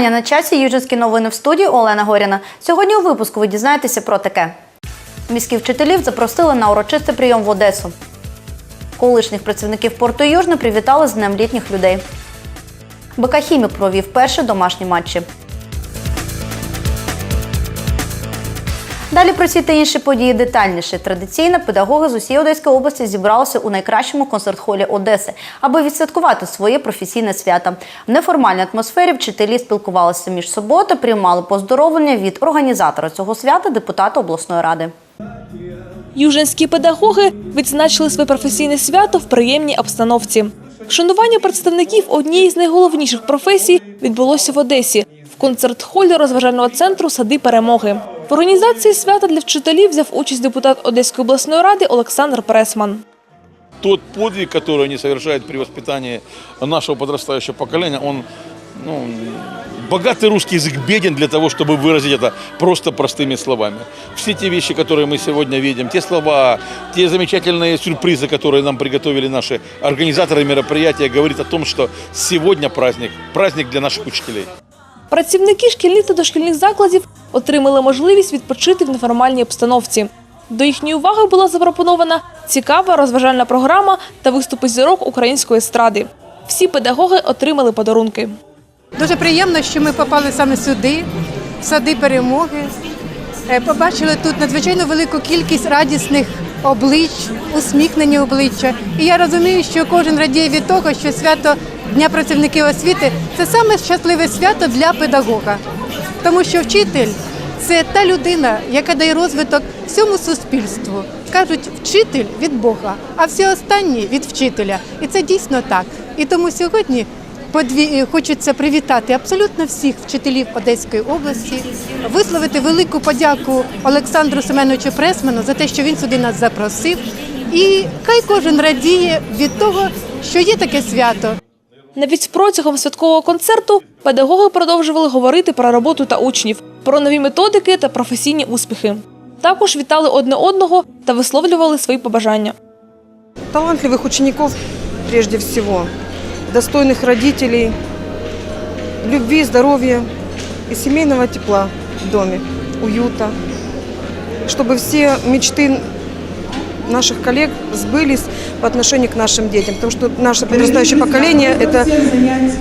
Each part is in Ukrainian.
Вітання на часі Южинські новини в студії Олена Горіна. Сьогодні у випуску ви дізнаєтеся про таке. Міських вчителів запросили на урочистий прийом в Одесу. Колишніх працівників порту Южне привітали з Днем літніх людей. БК «Хімік» провів перші домашні матчі. Далі про ці та інші події детальніше. Традиційно педагоги з усієї Одеської області зібралися у найкращому концерт-холі Одеси, аби відсвяткувати своє професійне свято. В неформальній атмосфері вчителі спілкувалися між собою приймали поздоровлення від організатора цього свята депутата обласної ради. Южинські педагоги відзначили своє професійне свято в приємній обстановці. Шанування представників однієї з найголовніших професій відбулося в Одесі в концерт-холі розважального центру Сади перемоги. В організації свята для вчителів взяв участь депутат Одеської обласної ради Олександр Пресман. тот подвиг, который они совершают при воспитании нашего подрастающего поколения, он ну, богатый русский язык беден для того, чтобы выразить это просто простыми словами. Все те вещи, которые мы сегодня видим, те слова, те замечательные сюрпризы, которые нам приготовили наши организаторы мероприятия, говорит о том, что сегодня праздник, праздник для наших учителей. Працівники шкільних та дошкільних закладів отримали можливість відпочити в неформальній обстановці. До їхньої уваги була запропонована цікава розважальна програма та виступи зірок української естради. Всі педагоги отримали подарунки. Дуже приємно, що ми попали саме сюди, в сади перемоги. Е, Побачили тут надзвичайно велику кількість радісних облич, усміхнені обличчя. І я розумію, що кожен радіє від того, що свято Дня працівників освіти це саме щасливе свято для педагога. Тому що вчитель це та людина, яка дає розвиток всьому суспільству. Кажуть, вчитель від Бога, а всі останні від вчителя. І це дійсно так. І тому сьогодні подві... е, хочеться привітати абсолютно всіх вчителів Одеської області, висловити велику подяку Олександру Семеновичу Пресману за те, що він сюди нас запросив. І хай кожен радіє від того, що є таке свято. Навіть протягом святкового концерту педагоги продовжували говорити про роботу та учнів, про нові методики та професійні успіхи. Також вітали одне одного та висловлювали свої побажання. талантливых учеников прежде всего, достойных родителей, любви, здоровья и семейного тепла в доме, уюта, чтобы все мечты наших коллег сбылись по отношению к нашим детям, потому что наше подрастающее поколение это,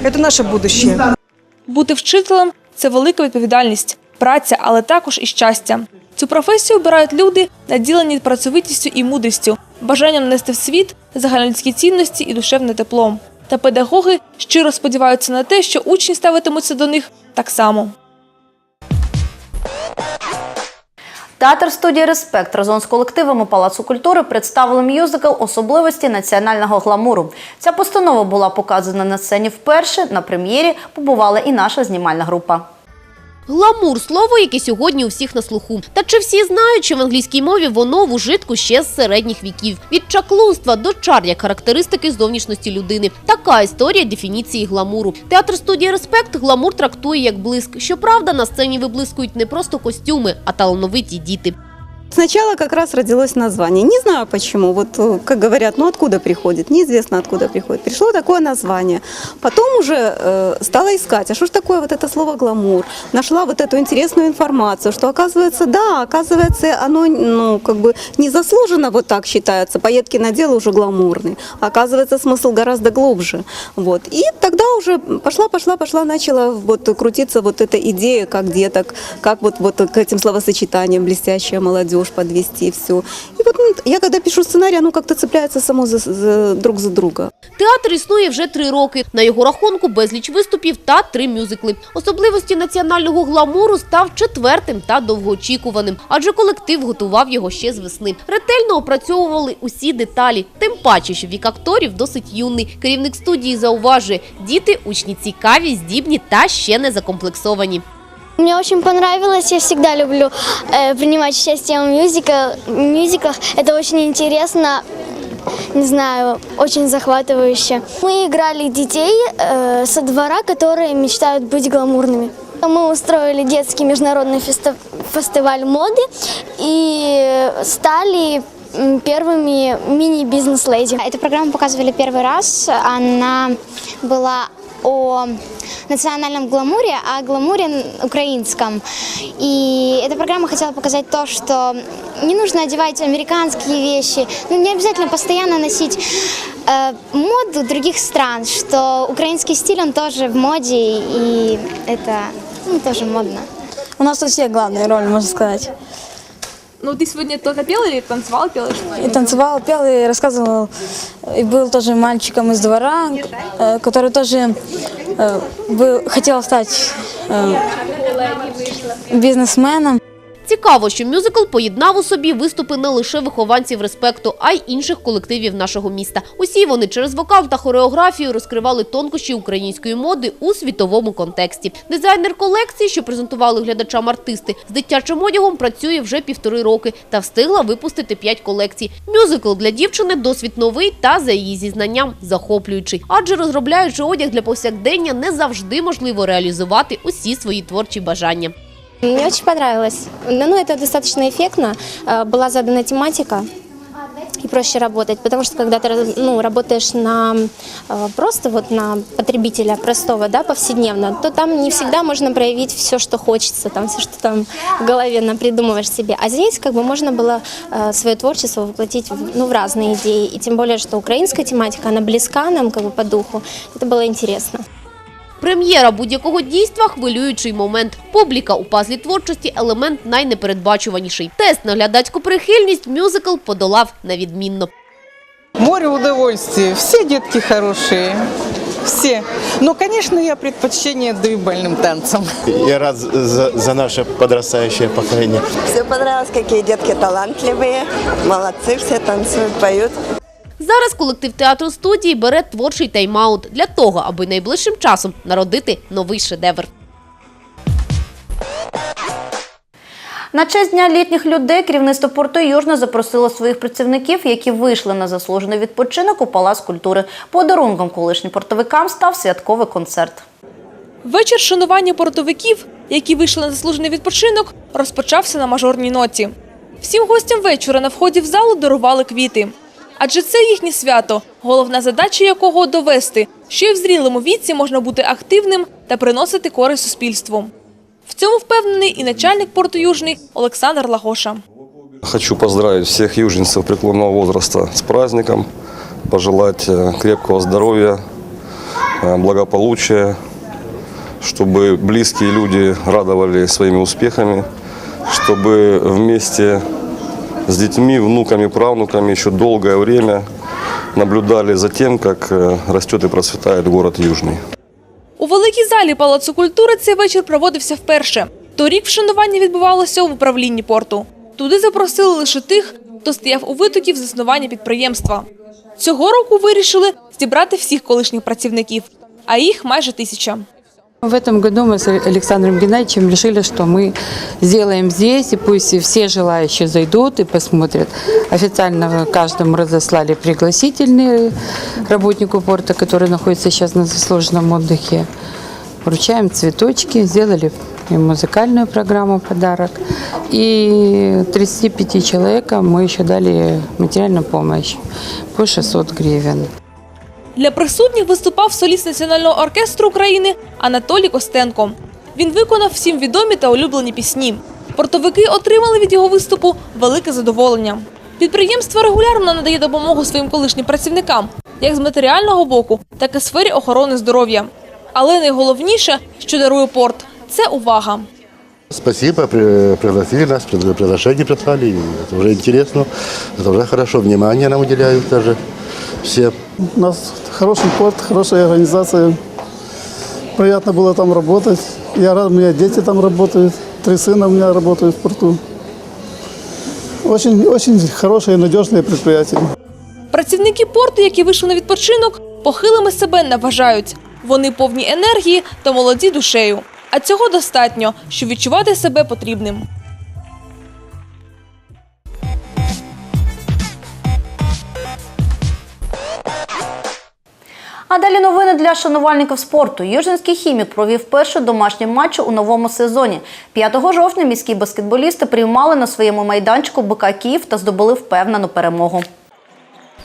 это наше будущее. Бути вчителем це велика відповідальність, праця, але також і щастя. Цю професію обирають люди, наділені працьовитістю і мудрістю, бажанням нести в світ загальнолюдські цінності і душевне тепло. Та педагоги щиро сподіваються на те, що учні ставитимуться до них так само. Театр студії Респект разом з колективами Палацу культури представили мюзикл Особливості національного гламуру. Ця постанова була показана на сцені вперше. На прем'єрі побувала і наша знімальна група. Гламур слово, яке сьогодні у всіх на слуху. Та чи всі знають, що в англійській мові воно в ужитку ще з середніх віків? Від чаклунства до чар як характеристики зовнішності людини. Така історія дефініції гламуру. Театр студія Респект гламур трактує як блиск. Щоправда, на сцені виблискують не просто костюми, а талановиті діти. Сначала как раз родилось название. Не знаю почему. Вот, э, как говорят, ну откуда приходит? Неизвестно откуда приходит. Пришло такое название. Потом уже э, стала искать, а что ж такое вот это слово гламур? Нашла вот эту интересную информацию, что оказывается, да, оказывается, оно ну, как бы не заслуженно вот так считается. Поедки надела уже гламурный. Оказывается, смысл гораздо глубже. Вот. И тогда уже пошла, пошла, пошла, начала вот крутиться вот эта идея, как деток, как вот, вот к этим словосочетаниям блестящая молодежь подвести все. И вот ну, я когда пишу сценарий, оно как-то цепляется само за, за- друг за друга. Театр існує вже три роки. На його рахунку безліч виступів та три мюзикли. Особливості національного гламуру став четвертим та довгоочікуваним, адже колектив готував його ще з весни. Ретельно опрацьовували усі деталі. Тим паче, що вік акторів досить юний. Керівник студії зауважує, діти учні цікаві, здібні та ще не закомплексовані. Мне очень понравилось, я всегда люблю э, принимать участие в мюзиклах. Это очень интересно, не знаю, очень захватывающе. Мы играли детей э, со двора, которые мечтают быть гламурными. Мы устроили детский международный фестиваль моды и стали первыми мини-бизнес-леди. Эту программу показывали первый раз. Она была о национальном гламуре, о гламуре н- украинском. И эта программа хотела показать то, что не нужно одевать американские вещи, ну, не обязательно постоянно носить э, моду других стран, что украинский стиль, он тоже в моде, и это ну, тоже модно. У нас тут все главные роли, можно сказать. Ну, ты сегодня только пел или танцевал, пел? И танцевал, пел, и рассказывал. И был тоже мальчиком из двора, э, который тоже э, был, хотел стать э, бизнесменом. Цікаво, що мюзикл поєднав у собі виступи не лише вихованців респекту, а й інших колективів нашого міста. Усі вони через вокал та хореографію розкривали тонкощі української моди у світовому контексті. Дизайнер колекції, що презентували глядачам артисти, з дитячим одягом працює вже півтори роки та встигла випустити п'ять колекцій. Мюзикл для дівчини досвід новий та за її зізнанням захоплюючий. Адже розробляючи одяг для повсякдення, не завжди можливо реалізувати усі свої творчі бажання. Мне очень понравилось. Да, Ну, это достаточно эффектно. Э, Была задана тематика и проще работать, потому что когда ты ну, работаешь на э, просто вот на потребителя простого, да, повседневно, то там не всегда можно проявить все, что хочется, там все, что там в голове напридумываешь себе. А здесь как бы можно было э, свое творчество воплотить ну, в разные идеи. И тем более, что украинская тематика, она близка нам как бы по духу. Это было интересно. Прем'єра будь-якого дійства – хвилюючий момент. Публіка у пазлі творчості – елемент найнепередбачуваніший. Тест на глядацьку прихильність мюзикл подолав невідмінно. Море удовольствия. Все детки хорошие. Все. Но, конечно, я предпочтение даю бальным танцам. Я рад за, за наше подрастающее поколение. Все понравилось, какие детки талантливые, молодцы, все танцуют, поют. Зараз колектив театру студії бере творчий тайм-аут для того, аби найближчим часом народити новий шедевр. На честь дня літніх людей керівництво порту Южно запросило своїх працівників, які вийшли на заслужений відпочинок у Палац культури. Подарунком колишнім портовикам став святковий концерт. Вечір шанування портовиків, які вийшли на заслужений відпочинок, розпочався на мажорній ноті. Всім гостям вечора на вході в залу дарували квіти Адже це їхнє свято, головна задача якого довести, що і в зрілому віці можна бути активним та приносити користь суспільству. В цьому впевнений і начальник порту Южний Олександр Лагоша. Хочу поздравить всех юженцев преклонного возраста с праздником, пожелать э, крепкого здоровья, э, благополучия, чтобы близкие люди радовали своими успехами, чтобы вместе с детьми, внуками, правнуками еще долгое время наблюдали за тем, как э, растет и процветает город Южный. У великій залі Палацу культури цей вечір проводився вперше. Торік вшанування відбувалося в управлінні порту. Туди запросили лише тих, хто стояв у витоків заснування підприємства. Цього року вирішили зібрати всіх колишніх працівників, а їх майже тисяча. В этом году мы с Александром Геннадьевичем решили, что мы сделаем здесь, и пусть все желающие зайдут и посмотрят. Официально каждому разослали пригласительные работнику порта, который находится сейчас на заслуженном отдыхе. Вручаем цветочки, сделали им музыкальную программу подарок. И 35 человекам мы еще дали материальную помощь по 600 гривен. Для присутніх виступав соліст Національного оркестру України Анатолій Костенко. Він виконав всім відомі та улюблені пісні. Портовики отримали від його виступу велике задоволення. Підприємство регулярно надає допомогу своїм колишнім працівникам, як з матеріального боку, так і сфері охорони здоров'я. Але найголовніше, що дарує порт, це увага. Спасибо, при- пригласили нас, приглашение прислали. Это уже интересно, это уже хорошо. Внимание нам уделяют даже все. У нас хороший порт, хорошая организация. Приятно было там работать. Я рад, у меня дети там работают. Три сына у меня работают в порту. Очень, очень хорошее надежное предприятие. Працівники порту, які вийшли на відпочинок, похилими себе не вважають. Вони повні енергії та молоді душею. А цього достатньо, щоб відчувати себе потрібним. А далі новини для шанувальників спорту. Южинський хімік провів перший домашній матч у новому сезоні. 5 жовтня міські баскетболісти приймали на своєму майданчику БК Київ та здобули впевнену перемогу.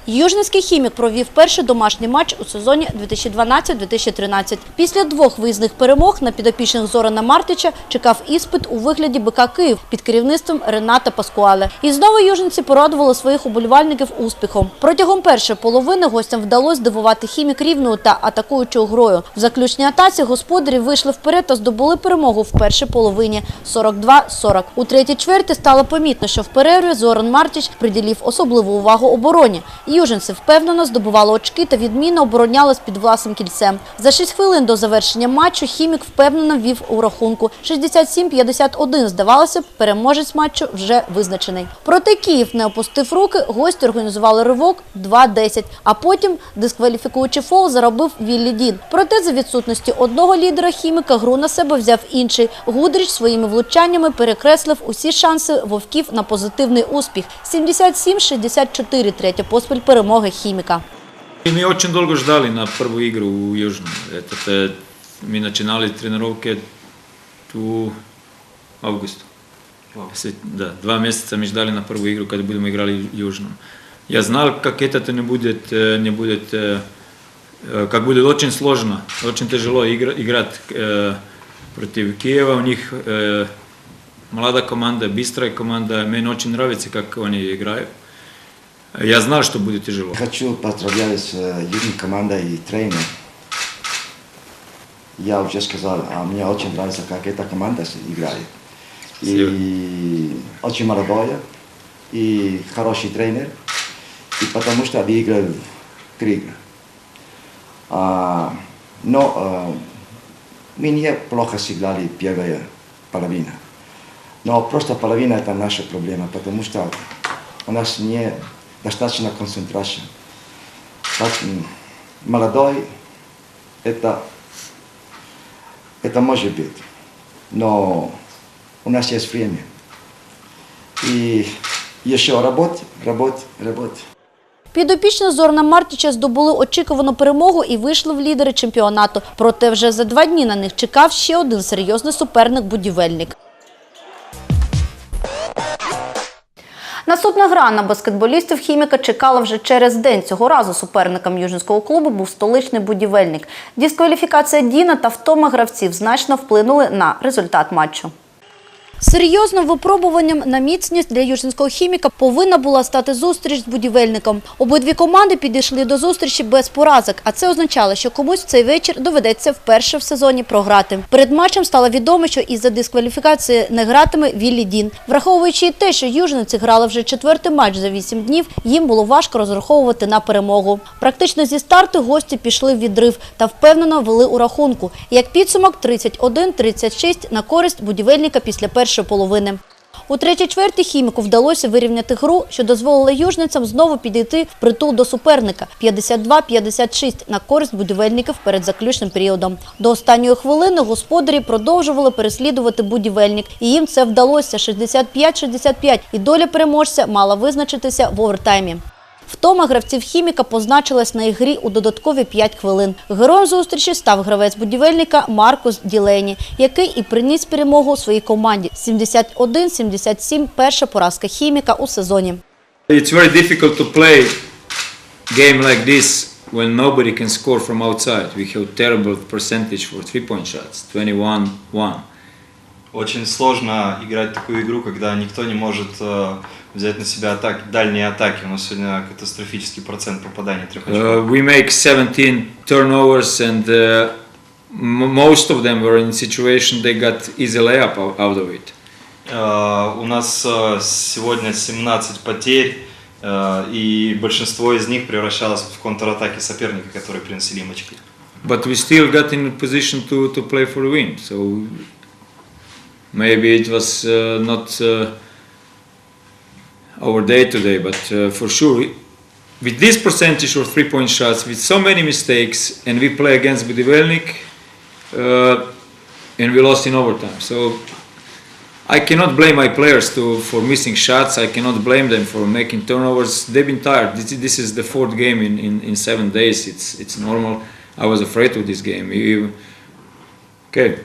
Южницький хімік провів перший домашній матч у сезоні 2012-2013. Після двох виїзних перемог на підопічних Зорана Мартича чекав іспит у вигляді БК Київ під керівництвом Рената Паскуале. І знову южниці порадували своїх уболівальників успіхом. Протягом першої половини гостям вдалося здивувати хімік рівною та атакуючою грою. В заключній атаці господарі вийшли вперед та здобули перемогу в першій половині 42-40. У третій чверті стало помітно, що в перерві Зоран Мартіч приділив особливу увагу обороні. Южинці впевнено здобували очки та відмінно оборонялись під власним кільцем. За 6 хвилин до завершення матчу хімік впевнено вів у рахунку 67-51. Здавалося б, переможець матчу вже визначений. Проте Київ не опустив руки, гості організували ривок 2-10, а потім дискваліфікуючи фол заробив Віллі Дін. Проте за відсутності одного лідера хіміка гру на себе взяв інший. Гудріч своїми влучаннями перекреслив усі шанси вовків на позитивний успіх. 77-64 третя поспіль перемоги хіміка. И мы очень долго ждали на первую игру у Южном. Это, э, мы начинали тренировки в август. Се- Да, два месяца мы ждали на первую игру, когда будем играли в Южном. Я знал, как это не будет, э, не будет, э, э, как будет очень сложно, очень тяжело игра- играть э, против Киева. У них э, молодая команда, быстрая команда. Мне очень нравится, как они играют. Я знал, что будет тяжело. Хочу поздравлять с э, южной командой и тренером. Я уже сказал, а мне очень нравится, как эта команда играет. И очень молодая, и хороший тренер, и потому что выиграл игры. А, но э, мы неплохо сыграли первая половина. Но просто половина это наша проблема, потому что у нас не достаточно концентрации. Так, м, молодой это, это может быть, но у нас есть время. И еще работать, работать, работать. Підопічні Зорна Мартіча здобули очікувану перемогу і вийшли в лідери чемпіонату. Проте вже за два дні на них чекав ще один серйозний суперник – будівельник. Наступна гра на баскетболістів хіміка чекала вже через день. Цього разу суперником южинського клубу був столичний будівельник. Дискваліфікація Діна та втома гравців значно вплинули на результат матчу. Серйозним випробуванням на міцність для южинського хіміка повинна була стати зустріч з будівельником. Обидві команди підійшли до зустрічі без поразок, а це означало, що комусь цей вечір доведеться вперше в сезоні програти. Перед матчем стало відомо, що із-за дискваліфікації не гратиме Віллі Дін. Враховуючи те, що южниці грали вже четвертий матч за вісім днів, їм було важко розраховувати на перемогу. Практично зі старту гості пішли в відрив та впевнено вели у рахунку. Як підсумок 31-36 на користь будівельника після першої половини. У третій чверті хіміку вдалося вирівняти гру, що дозволило южницям знову підійти в притул до суперника 52-56 на користь будівельників перед заключним періодом. До останньої хвилини господарі продовжували переслідувати будівельник, і їм це вдалося 65-65, і доля переможця мала визначитися в овертаймі. Втома гравців хіміка позначилась на ігрі у додаткові 5 хвилин. Героєм зустрічі став гравець будівельника Маркус Ділені, який і приніс перемогу своїй команді. 71-77 – перша поразка хіміка у сезоні. It's very difficult to play game like this when nobody can score from outside. We have terrible percentage for three-point shots, 21-1. Очень сложно играть такую игру, когда никто не может э, взять на себя атаки, дальние атаки. У нас сегодня катастрофический процент попадания трех очков. Uh, we make 17 turnovers and uh, most of them were in situation they got easy layup out of it. Э, у нас э, сегодня 17 потерь, э, и большинство из них превращалось в контратаки соперника, которые принесли им очки. But we still got in position to, to play for the win. So maybe it was uh, not uh, our day today, but uh, for sure, with this percentage of three point shots, with so many mistakes, and we play against Budivelnik, uh, and we lost in overtime. So I cannot blame my players to, for missing shots. I cannot blame them for making turnovers. They've been tired. This, this is the fourth game in, in, in seven days. It's, it's normal. I was afraid of this game. You- okay,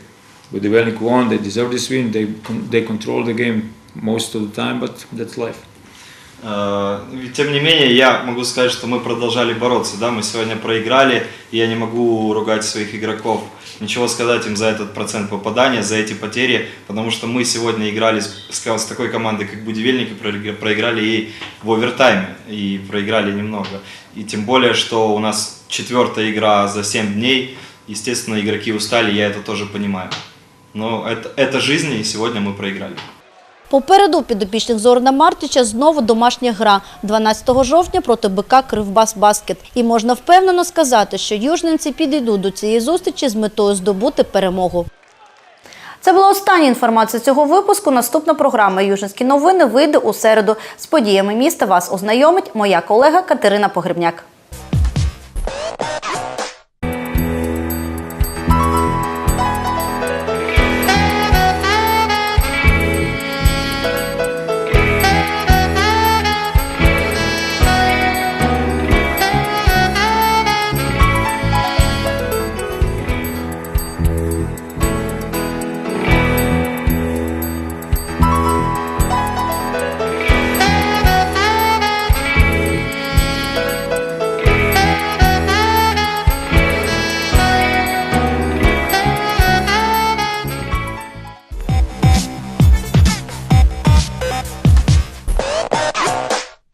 Budivelnik won. They deserve this win. They, they control the game most of the time, but that's life. Э, Тем не менее, я могу сказать, что мы продолжали бороться. Да? Мы сегодня проиграли, и я не могу ругать своих игроков. Ничего сказать им за этот процент попадания, за эти потери, потому что мы сегодня играли с, с- такой командой, как Будивельник, и проигра- проиграли ей в овертайме, и проиграли немного. И тем более, что у нас четвертая игра за 7 дней, естественно, игроки устали, я это тоже понимаю. Но это, это жизнь, и сегодня мы проиграли. Попереду підопічних Зорна Мартича знову домашня гра 12 жовтня проти БК Кривбас Баскет. І можна впевнено сказати, що южненці підійдуть до цієї зустрічі з метою здобути перемогу. Це була остання інформація цього випуску. Наступна програма Южненські новини вийде у середу. З подіями міста вас ознайомить моя колега Катерина Погребняк.